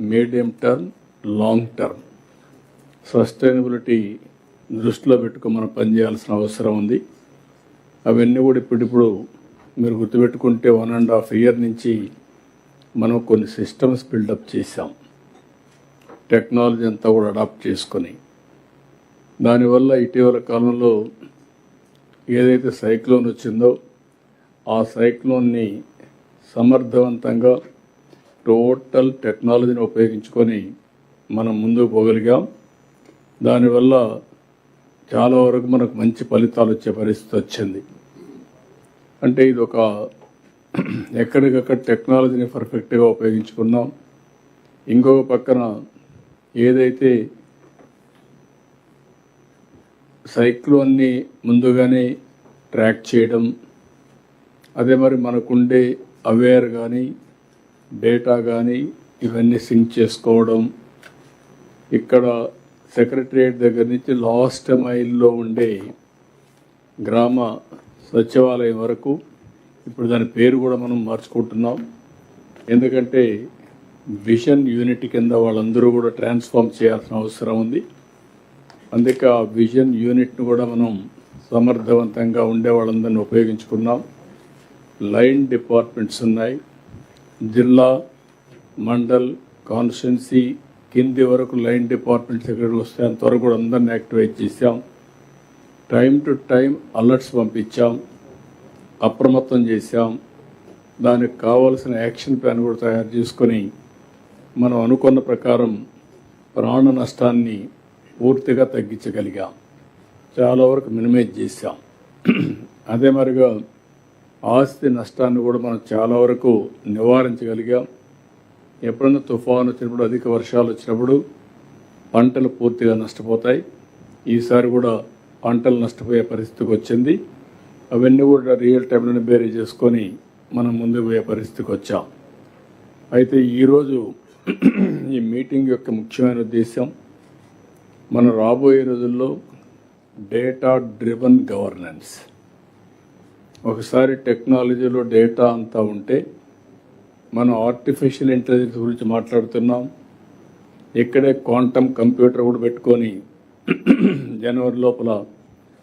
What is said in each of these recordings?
Medium term long term. Sustainability దృష్టిలో పెట్టుకుని మనం పనిచేయాల్సిన అవసరం ఉంది. అవన్నీ కూడా ఇప్పుడిప్పుడు మీరు గుర్తుపెట్టుకుంటే వన్ అండ్ హాఫ్ ఇయర్ నుంచి మనం కొన్ని సిస్టమ్స్ బిల్డప్ చేశాం. టెక్నాలజీ అంతా కూడా అడాప్ట్ చేసుకొని. దానివల్ల ఇటీవల కాలంలో ఏదైతే సైక్లోన్ వచ్చిందో ఆ సైక్లోన్ని సమర్థవంతంగా టోటల్ టెక్నాలజీని ఉపయోగించుకొని మనం ముందుకు పోగలిగాం. దానివల్ల చాలా వరకు మనకు మంచి ఫలితాలు వచ్చే పరిస్థితి వచ్చింది. అంటే ఇది ఒక ఎక్కడికక్కడ టెక్నాలజీని పర్ఫెక్ట్గా ఉపయోగించుకున్నాం. ఇంకొక పక్కన ఏదైతే సైక్లోన్ని ముందుగానే ట్రాక్ చేయడం అదే మరి మనకుండే అవేర్ కానీ డేటా కానీ ఇవన్నీ సింక్ చేసుకోవడం ఇక్కడ సెక్రటరియట్ దగ్గర నుంచి లాస్ట్ మైల్లో ఉండే గ్రామ సచివాలయం వరకు ఇప్పుడు దాని పేరు కూడా మనం మార్చుకుంటున్నాం. ఎందుకంటే విజన్ యూనిట్ కింద వాళ్ళందరూ కూడా ట్రాన్స్ఫార్మ్ చేయాల్సిన అవసరం ఉంది. అందుకే ఆ విజన్ యూనిట్ను కూడా మనం సమర్థవంతంగా ఉండే వాళ్ళందరినీ ఉపయోగించుకున్నాం. లైన్ డిపార్ట్మెంట్స్ ఉన్నాయి. జిల్లా మండల్ కాన్స్టిట్యున్సీ కింది వరకు లైన్ డిపార్ట్మెంట్ ఎక్కడికి వస్తే అంతవరకు కూడా అందరిని యాక్టివేట్ చేశాం. టైం టు టైం అలర్ట్స్ పంపించాం. అప్రమత్తం చేశాం. దానికి కావలసిన యాక్షన్ ప్లాన్ కూడా తయారు చేసుకొని మనం అనుకున్న ప్రకారం ప్రాణ నష్టాన్ని పూర్తిగా తగ్గించగలిగాం. చాలా వరకు మినిమైజ్ చేశాం. అదే మరిగా ఆస్తి నష్టాన్ని కూడా మనం చాలా వరకు నివారించగలిగాం. ఎప్పుడైనా తుఫాను వచ్చినప్పుడు అధిక వర్షాలు వచ్చినప్పుడు పంటలు పూర్తిగా నష్టపోతాయి. ఈసారి కూడా పంటలు నష్టపోయే పరిస్థితికి వచ్చింది. అవన్నీ కూడా రియల్ టైంలోనే బేరీ చేసుకొని మనం ముందుకు పోయే పరిస్థితికి వచ్చాం. అయితే ఈరోజు ఈ మీటింగ్ యొక్క ముఖ్యమైన ఉద్దేశం మనం రాబోయే రోజుల్లో డేటా డ్రివన్ గవర్నెన్స్. ఒకసారి టెక్నాలజీలో డేటా అంతా ఉంటే మనం ఆర్టిఫిషియల్ ఇంటెలిజెన్స్ గురించి మాట్లాడుతున్నాం. ఇక్కడే క్వాంటమ్ కంప్యూటర్ కూడా పెట్టుకొని జనవరి లోపల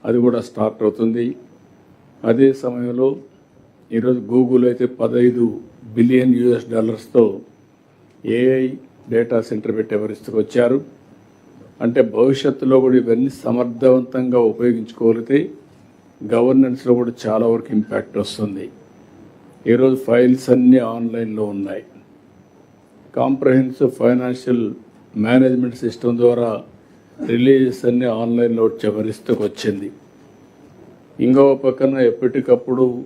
అది కూడా స్టార్ట్ అవుతుంది. అదే సమయంలో ఈరోజు గూగుల్ అయితే పదహైదు బిలియన్ యూఎస్ డాలర్స్తో ఏఐ డేటా సెంటర్ పెట్టే పరిస్థితికి వచ్చారు? అంటే భవిష్యత్తులో కూడా ఇవన్నీ సమర్థవంతంగా ఉపయోగించుకోగలిగితే గవర్నెన్స్లో కూడా చాలా వరకు ఇంపాక్ట్ వస్తుంది. ఈరోజు ఫైల్స్ అన్నీ ఆన్లైన్లో ఉన్నాయి. కాంప్రహెన్సివ్ ఫైనాన్షియల్ మేనేజ్మెంట్ సిస్టమ్ ద్వారా రిలీజెస్ అన్నీ ఆన్లైన్లో వచ్చే వచ్చింది. ఇంకో పక్కన ఎప్పటికప్పుడు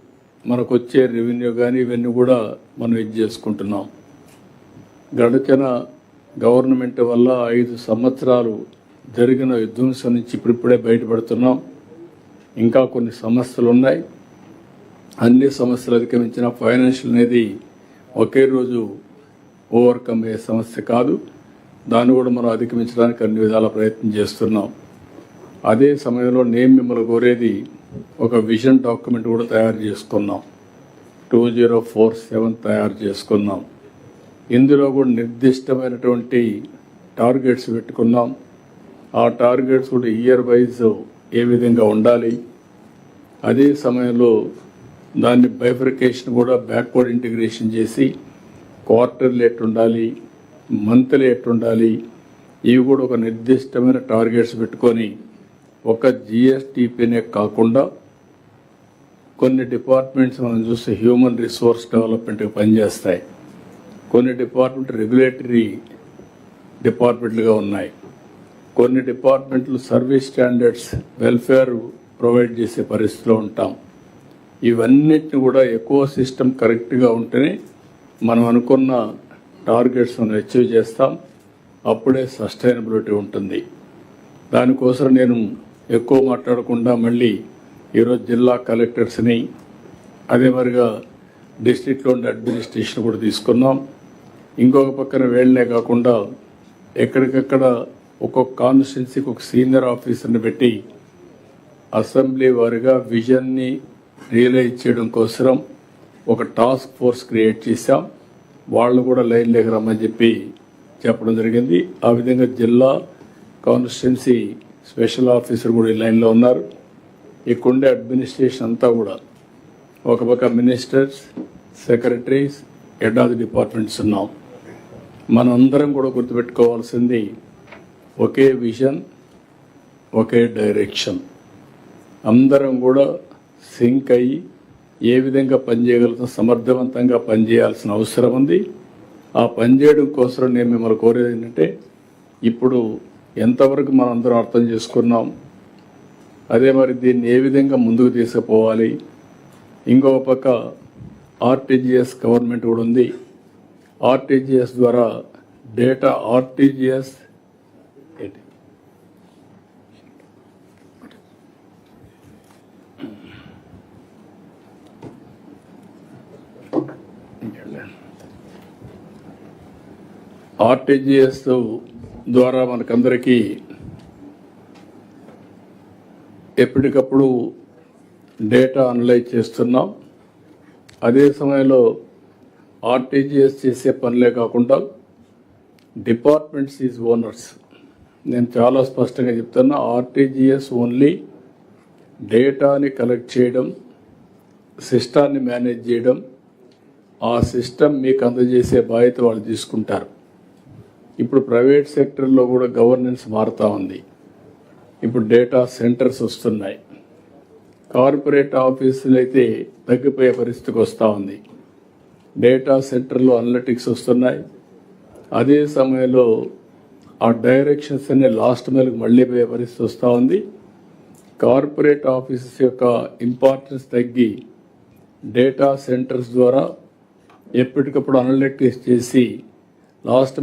మనకు వచ్చే రెవెన్యూ కానీ ఇవన్నీ కూడా మనం ఇది చేసుకుంటున్నాం. గడిచిన గవర్నమెంట్ వల్ల ఐదు సంవత్సరాలు జరిగిన విధ్వంసం నుంచి ఇప్పుడిప్పుడే బయటపడుతున్నాం. ఇంకా కొన్ని సమస్యలు ఉన్నాయి. అన్ని సమస్యలు అధిగమించిన ఫైనాన్షియల్ అనేది ఒకే రోజు ఓవర్కమ్ అయ్యే సమస్య కాదు. దాన్ని కూడా మనం అధిగమించడానికి అన్ని విధాల ప్రయత్నం చేస్తున్నాం. అదే సమయంలో నేను మిమ్మల్ని కోరేది ఒక విజన్ డాక్యుమెంట్ కూడా తయారు చేసుకున్నాం. టూ జీరో ఫోర్ సెవెన్ తయారు చేసుకున్నాం. ఇందులో కూడా నిర్దిష్టమైనటువంటి టార్గెట్స్ పెట్టుకున్నాం. ఆ టార్గెట్స్ కూడా ఇయర్ వైజ్ ఏ విధంగా ఉండాలి? అదే సమయంలో దాన్ని బైఫర్కేషన్ కూడా బ్యాక్వర్డ్ ఇంటిగ్రేషన్ చేసి క్వార్టర్లు ఎట్టుండాలి మంత్లీ ఎట్టుండాలి ఇవి కూడా ఒక నిర్దిష్టమైన టార్గెట్స్ పెట్టుకొని ఒక జిఎస్టిపినే కాకుండా కొన్ని డిపార్ట్మెంట్స్ మనం చూస్తే హ్యూమన్ రిసోర్స్ డెవలప్మెంట్కి పనిచేస్తాయి. కొన్ని డిపార్ట్మెంట్ రెగ్యులేటరీ డిపార్ట్మెంట్లుగా ఉన్నాయి. కొన్ని డిపార్ట్మెంట్లు సర్వీస్ స్టాండర్డ్స్ వెల్ఫేర్ ప్రొవైడ్ చేసే పరిస్థితిలో ఉంటాం. ఇవన్నిటిని కూడా ఎక్కువ సిస్టమ్ కరెక్ట్గా ఉంటేనే మనం అనుకున్న టార్గెట్స్ మనం అచీవ్ చేస్తాం. అప్పుడే సస్టైనబిలిటీ ఉంటుంది. దానికోసం నేను ఎక్కువ మాట్లాడకుండా మళ్ళీ ఈరోజు జిల్లా కలెక్టర్స్ని అదే మరిగా డిస్ట్రిక్ట్లో ఉండే అడ్మినిస్ట్రేషన్ కూడా తీసుకున్నాం. ఇంకొక పక్కన వేళ్ళనే కాకుండా ఎక్కడికక్కడ ఒక్కొక్క కాన్స్టిట్యున్సీకి ఒక సీనియర్ ఆఫీసర్ని పెట్టి అసెంబ్లీ వారిగా విజన్ని రియలైజ్ చేయడం కోసం ఒక టాస్క్ ఫోర్స్ క్రియేట్ చేశాం. వాళ్ళు కూడా లైన్ రమ్మని చెప్పి చెప్పడం జరిగింది. ఆ విధంగా జిల్లా కాన్స్టిట్యున్సీ స్పెషల్ ఆఫీసర్ కూడా ఈ లైన్లో ఉన్నారు. ఇక్కడుండే అడ్మినిస్ట్రేషన్ అంతా కూడా ఒక పక్క ministers secretaries head of the departments ఉన్నాం. మనందరం కూడా గుర్తుపెట్టుకోవాల్సింది ఒకే విజన్ ఒకే డైరెక్షన్. అందరం కూడా సింక్ అయ్యి ఏ విధంగా పనిచేయగలుగుతాం సమర్థవంతంగా పనిచేయాల్సిన అవసరం ఉంది. ఆ పనిచేయడం కోసం నేను మిమ్మల్ని కోరేది ఏంటంటే ఇప్పుడు ఎంతవరకు మనం అందరం అర్థం చేసుకున్నాం అదే మరి దీన్ని ఏ విధంగా ముందుకు తీసుకుపోవాలి. ఇంకొక పక్క ఆర్టీజీఎస్ గవర్నమెంట్ కూడా ఉంది. ఆర్టీజీఎస్ ద్వారా డేటా ఆర్టీజీఎస్ ఆర్టీజీఎస్ ద్వారా మనకందరికీ ఎప్పటికప్పుడు డేటా అనలైజ్ చేస్తున్నాం. అదే సమయంలో ఆర్టీజీఎస్ చేసే పనులే కాకుండా డిపార్ట్మెంట్స్ ఈజ్ ఓనర్స్. నేను చాలా స్పష్టంగా చెప్తున్నా ఆర్టీజీఎస్ ఓన్లీ డేటాని కలెక్ట్ చేయడం సిస్టాన్ని మేనేజ్ చేయడం ఆ సిస్టమ్ మీకు అందజేసే బాధ్యత వాళ్ళు తీసుకుంటారు. ఇప్పుడు ప్రైవేట్ సెక్టర్లో కూడా గవర్నెన్స్ మారుతూ ఉంది. ఇప్పుడు డేటా సెంటర్స్ వస్తున్నాయి. కార్పొరేట్ ఆఫీసులు అయితే తగ్గిపోయే పరిస్థితికి వస్తూ ఉంది. డేటా సెంటర్లో అనలిటిక్స్ వస్తున్నాయి. అదే సమయంలో ఆ డైరెక్షన్స్ అనే లాస్ట్ మైల్కి మళ్ళీ పోయే పరిస్థితి వస్తూ ఉంది. కార్పొరేట్ ఆఫీసెస్ యొక్క ఇంపార్టెన్స్ తగ్గి డేటా సెంటర్స్ ద్వారా ఎప్పటికప్పుడు అనలిటిక్స్ చేసి లాస్ట్